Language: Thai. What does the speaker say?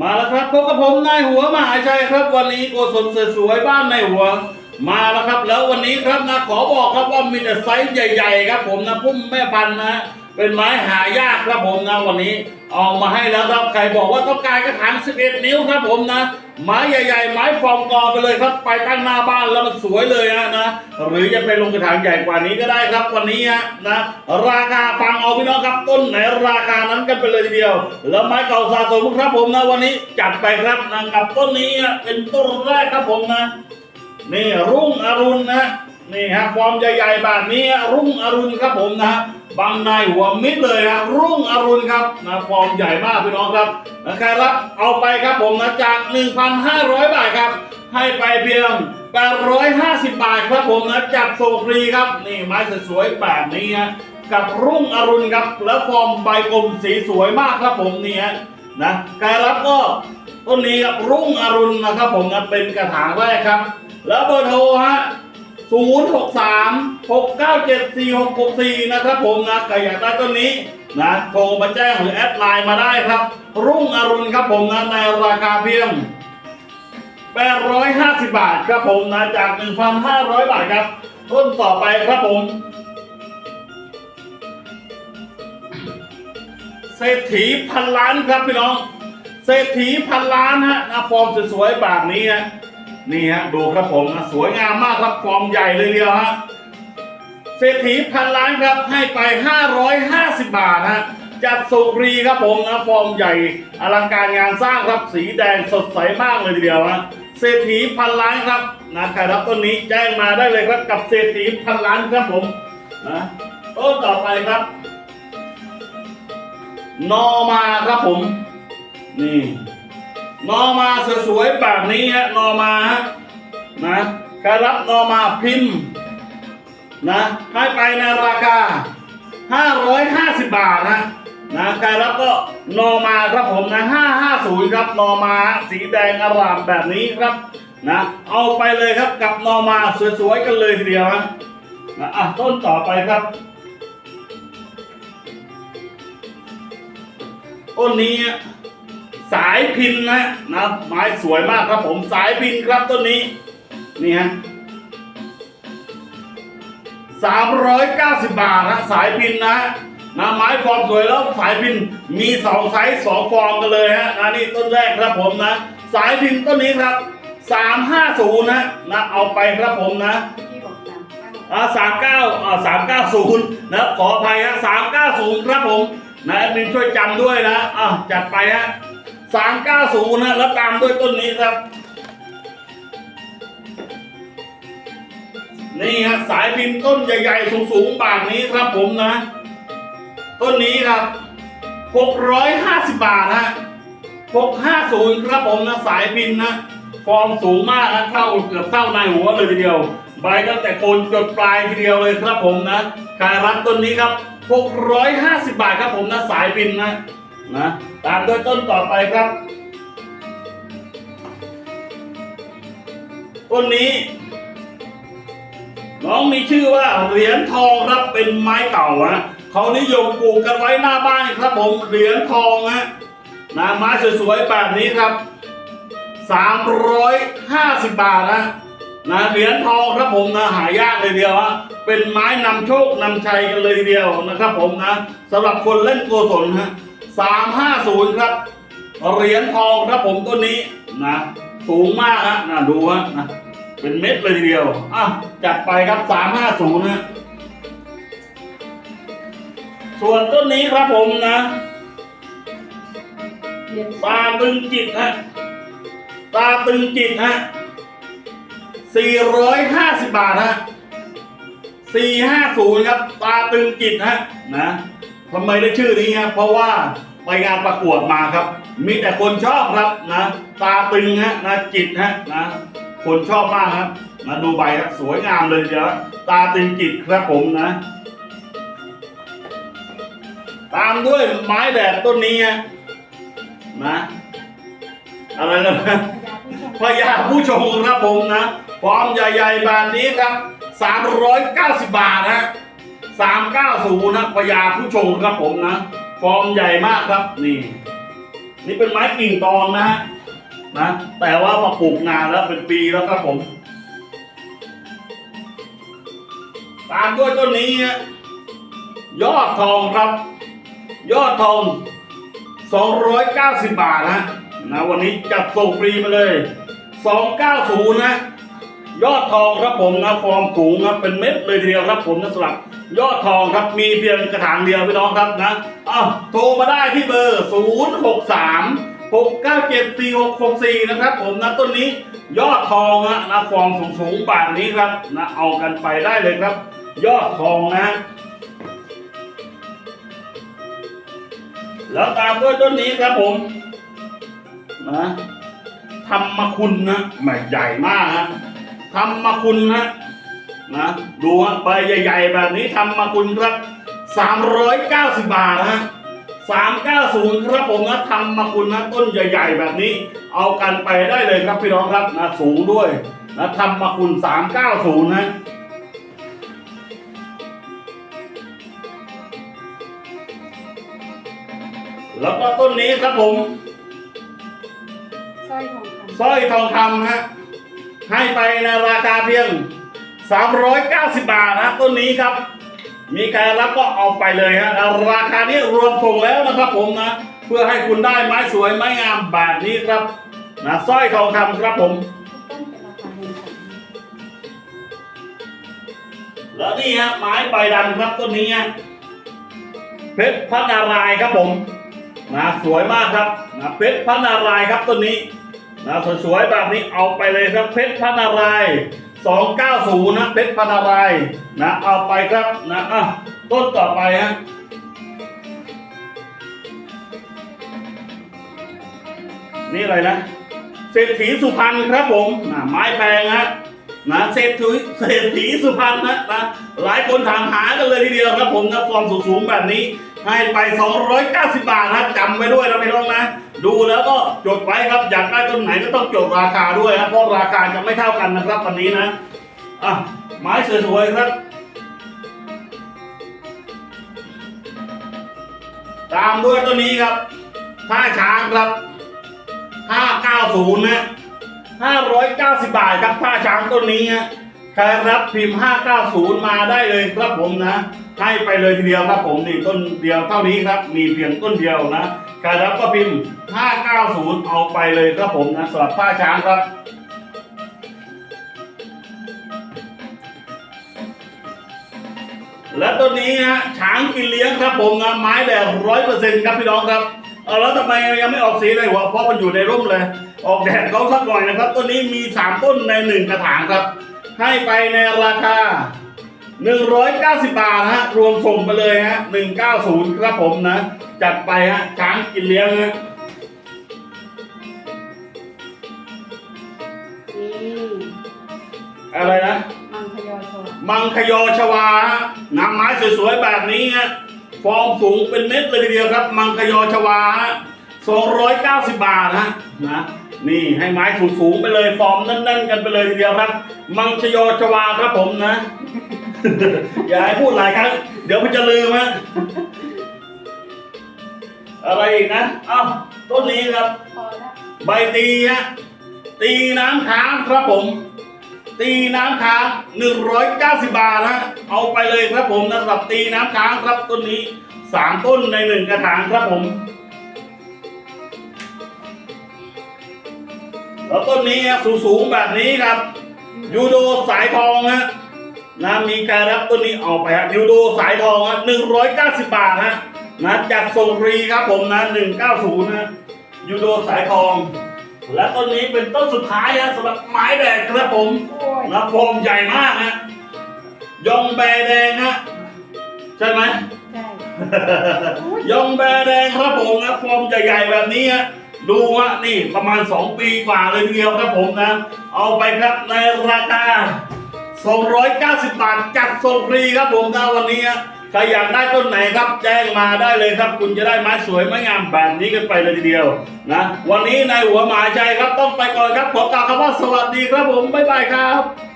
มาแล้วครับพบกับผมนายหัวมหาชัยครับ วันนี้โกศลสวยๆบ้านนายหัว มาแล้วครับแล้ววันนี้ครับนะขอบอกครับว่ามีแต่ไซส์ใหญ่ ๆ ครับ ผมนะพุ่มแม่พันธุ์นะ เป็นไม้หายากครับผมนะวันนี้ เอามาให้แล้วครับใครบอกว่าต้องการกระถาง11 นิ้วครับผมนะ ไม้ใหญ่ๆ ไม้ฟอร์มกอไปเลยครับ ไปตั้งหน้าบ้านแล้วมันสวยเลยฮะนะ หรือจะไปลงกระถางใหญ่กว่านี้ก็ได้ครับวันนี้นะ ราคาฟังเอาพี่น้องครับต้นไหนราคานั้นกันไปเลยทีเดียว แล้วไม้เก่าสะสมครับผมนะวันนี้จัดไปครับนะกับต้นนี้เป็นต้นแรกครับผมนะนี่รุ่งอรุณนะ นี่ฮะฟอร์มใหญ่ๆแบบนี้รุ่งอรุณครับผมนะบางนายหัวมิดเลยฮะรุ่งอรุณครับนะฟอร์มใหญ่มากพี่น้องครับนะครับเอาไปครับผมนะจาก 1,500 บาทครับ ให้ไปเพียง 850 บาทครับผมนะจัดส่งฟรีครับ นี่ไม้สวยๆแบบนี้ฮะกับรุ่งอรุณครับ แล้วฟอร์มใบกลมสีสวยมากครับผมนี่ฮะนะการรับก็ต้นนี้ครับรุ่งอรุณนะครับผมนะเป็นกระถางแรกครับ แล้วเบอร์โทรฮะ 0 6 3 6 9 7 4 6 6 4 นะครับผมนะใครอยากได้ต้นนี้นะโทรมาแจ้งหรือแอดไลน์มาได้ครับ รุ่งอรุณครับผมนะในราคาเพียง 850 บาทครับผมนะจาก 1,500 บาทครับ ต้นต่อไปครับผม เศรษฐีพันล้านครับพี่น้อง เศรษฐีพันล้านฮะนะฟอร์มสวยๆแบบนี้ฮะ นี่ฮะดูครับผมนะสวยงามมากครับฟอร์มใหญ่เลยเดียวฮะเศรษฐีพันล้านครับให้ไป 550 บาทฮะจัดส่งฟรีครับผมนะฟอร์มใหญ่อลังการงานสร้างครับสีแดงสดใสมากเลยทีเดียวฮะเศรษฐีพันล้านครับนะใครรับต้นนี้แจ้งมาได้เลยครับกับเศรษฐีพันล้านครับผมนะต้นต่อไปครับ นอมาครับผม นี่ นอมาสวยๆแบบนี้ฮะนอมาฮะนะใครรับนอมาพิมพ์นะให้ไปในราคา 550 บาทนะนะใครรับก็นอมาครับผมนะ 550 ครับนอมาสีแดงอร่ามแบบนี้ครับนะเอาไปเลยครับกับนอมาสวยๆกันเลยทีเดียวนะนะอะต้นต่อไปครับต้นนี้ สายพินนะนะไม้สวยมากครับผมสายพินครับต้นนี้นี่ฮะสามร้อยเก้าสิบบาทนะสายพินนะนะไม้ฟอร์มสวยแล้วสายพินมีสองไซส์สองฟอร์มกันเลยฮะนะนี่ต้นแรกครับผมนะสายพินต้นนี้ครับสามห้าศูนย์นะนะเอาไปครับผมนะที่บอกสามเก้าอ่าสามเก้าอ่าสามเก้าศูนย์นะขออภัยฮะสามเก้าศูนย์ครับผมนะแอดมินช่วยจำด้วยนะอะจัดไปฮะ สามเก้าศูนย์นะแล้วตามด้วยต้นนี้ครับ นี่ฮะสายพิมพ์ต้นใหญ่ๆ สูงๆแบบนี้ครับผมนะ ต้นนี้ครับหกร้อยห้าสิบบาทฮะหกห้าศูนย์ครับผมนะสายพิมพ์นะฟอร์มสูงมากนะเท่าเกือบเท่านายหัวเลยทีเดียว ใบตั้งแต่โคนจดปลายทีเดียวเลยครับผมนะใครรับต้นนี้ครับ 650 บาทครับผมนะสายพินนะ นะตามด้วยต้นต่อไปครับ ต้นนี้ น้องมีชื่อว่าเหรียญทองครับเป็นไม้เก่าฮะเขานิยมปลูกกันไว้หน้าบ้านครับผมเหรียญทองฮะนะไม้สวยๆแบบนี้ครับ350 บาทนะนะเหรียญทองครับผมนะหายากเลยเดียวฮะเป็นไม้นำโชคนำชัยกันเลยเดียวนะครับผมนะสำหรับคนเล่นโกศลฮะ 350 ครับ เหรียญทองครับผมต้นนี้นะสูงมากฮะนะดูฮะนะเป็นเม็ดเลยทีเดียวอะจัดไปครับ 350นะส่วนต้นนี้ครับผมนะตาตึงจิตฮะตาตึงจิตฮะ450 บาทฮะ450 ครับ ตาตึงจิตฮะนะทำไมได้ชื่อนี้ฮะเพราะว่า ไปงานประกวดมาครับ มีแต่คนชอบครับนะตาตึงฮะนะจิตฮะนะคนชอบมากครับนะดูใบครับสวยงามเลยเดี๋ยวตาตึงจิตครับผมนะ ตามด้วยไม้แดดต้นนี้ฮะนะอะไรนะพยาผู้ชมพญาผู้ชมครับผมนะฟอร์มใหญ่ๆแบบนี้ครับ390 บาทนะ390นะพญาผู้ชมครับผมนะ ฟอร์มใหญ่มากครับนี่ นี่เป็นไม้กิ่งตอนนะฮะนะแต่ว่ามาปลูกนานแล้วเป็นปีแล้วครับผม ตามด้วยต้นนี้ยอดทองครับ ยอดทอง 290 บาทนะนะวันนี้จัดส่งฟรีมาเลย 290 นะ ยอดทองครับผมนะความสูงครับเป็นเม็ดเลยทีเดียวครับผมนะสำหรับ ยอดทองครับมีเพียงกระถางเดียวพี่น้องครับนะอ้าวโทรมาได้ที่เบอร์ 0 6 3 6 9 7 4 6 6 4 นะครับ ผมนะต้นนี้ยอดทองนะนะความสูงสูงบาทนี้ครับนะเอากันไปได้เลยครับ ยอดทองนะ แล้วตามด้วยต้นนี้ครับผม นะธรรมคุณนะแหม่ใหญ่มากนะธรรมคุณนะ นะดูฮะใบใหญ่ ๆ แบบนี้ธรรมคุณครับ 390 บาทนะ390ครับผมนะธรรมคุณนะต้นใหญ่ ๆ แบบนี้ เอากันไปได้เลยครับพี่น้องครับนะสูงด้วยนะธรรมคุณ 390 นะแล้วก็ต้นนี้ครับผมสร้อยทองคำสร้อยทองคำฮะให้ไปในราคาเพียง 390 บาทนะต้นนี้ครับ มีใครรับก็เอาไปเลยฮะราคานี้รวมส่งแล้วนะครับผมนะ เพื่อให้คุณได้ไม้สวยไม้งามแบบนี้ครับนะสร้อยทองคำครับผม แล้วนี่ฮะไม้ใบดำครับต้นนี้ฮะเพชรพระนารายครับผมนะสวยมากครับนะเพชรพระนารายครับต้นนี้นะสวยๆแบบนี้เอาไปเลยครับเพชรพระนาราย 290 นะเพชรพระนารายนะเอาไปครับนะอะต้นต่อไปฮะนี่อะไรนะเศรษฐีสุพรรณครับผมนะไม้แพงฮะนะเศรษฐีเศรษฐีสุพรรณนะนะหลายคนถามหากันเลยทีเดียวครับผมนะฟอร์มสูงๆแบบนี้ ให้ไป 290 บาทนะจำไว้ด้วยนะพี่น้องนะ ดูแล้วก็จดไว้ครับอยากได้ต้นไหนก็ต้องจดราคาด้วยนะเพราะราคาจะไม่เท่ากันนะครับวันนี้นะอะไม้สวยๆครับตามด้วยต้นนี้ครับท่าช้างครับ 590นะ590 บาทครับผ้าช้างต้นนี้ฮะใครรับพิมพ์ 590 มาได้เลยครับผมนะ ให้ไปเลยทีเดียวครับผมนี่ต้นเดียวเท่านี้ครับ มีเพียงต้นเดียวนะใครรับก็พิมพ์ 590 เอาไปเลยครับผมนะสำหรับผ้าช้างครับและต้นนี้ฮะช้างกินเลี้ยงครับผมนะไม้แดดร้อยเปอร์เซ็นต์ครับพี่น้องครับเอาแล้วทำไมยังไม่ออกสีเลยวะเพราะมันอยู่ในร่มเลย ออกแดดเขาสักหน่อยนะครับต้นนี้มีสามต้นในหนึ่งกระถางครับ ให้ไปในราคา 190 บาทฮะ รวมส่งไปเลยฮะ 190 ครับผมนะ จัดไปฮะ ช้างกินเลี้ยงฮะนี่อะไรนะ มังคยอชวมังคยอชวาฮะนำไม้สวยๆแบบนี้ฮะ ฟอร์มสูงเป็นเม็ดเลยทีเดียวครับ มังคยอชวาฮะ290 บาทฮะนะนี่ให้ไม้สูงๆไปเลยฟอร์มนั่นๆ กันไปเลยทีเดียวครับ มังคยอชวาครับผมนะ อย่าให้พูดหลายครั้ง เดี๋ยวมันจะลืมฮะอะไรอีกนะ เอ้าต้นนี้ครับ พอแล้วใบตีฮะตีน้ำค้างครับผม ตีน้ำค้าง 190 บาทฮะเอาไปเลยครับผมนะสำหรับตีน้ำค้างครับต้นนี้สามต้นในหนึ่งกระถางครับผม แล้วต้นนี้ฮะสูงๆแบบนี้ครับยูโดสายทองฮะ นะมีการรับต้นนี้เอาไปฮะยูโดสายทองฮะ190บาทฮะนะจัดส่งฟรีครับผมนะ190นะยูโดสายทอง และต้นนี้เป็นต้นสุดท้ายฮะสำหรับไม้แดดครับผมโอ้ยนะฟอร์มใหญ่มากฮะยองแบแดงฮะใช่ไหมใช่ยองแบแดงครับผมนะฟอร์มใหญ่ๆแบบนี้ฮะดูฮะนี่ประมาณ 2 ปีกว่าเลยทีเดียวครับผมนะ เอาไปครับในราคา 290 บาทจัดส่งฟรีครับผมนะวันนี้ใครอยากได้ต้นไหนครับ แจ้งมาได้เลยครับ คุณจะได้ไม้สวยไม้งามแบบนี้กันไปเลยทีเดียวนะวันนี้ในหัวหมาใจครับต้องไปก่อนครับขอกล่าวคำว่าสวัสดีครับผมบ๊ายบายครับ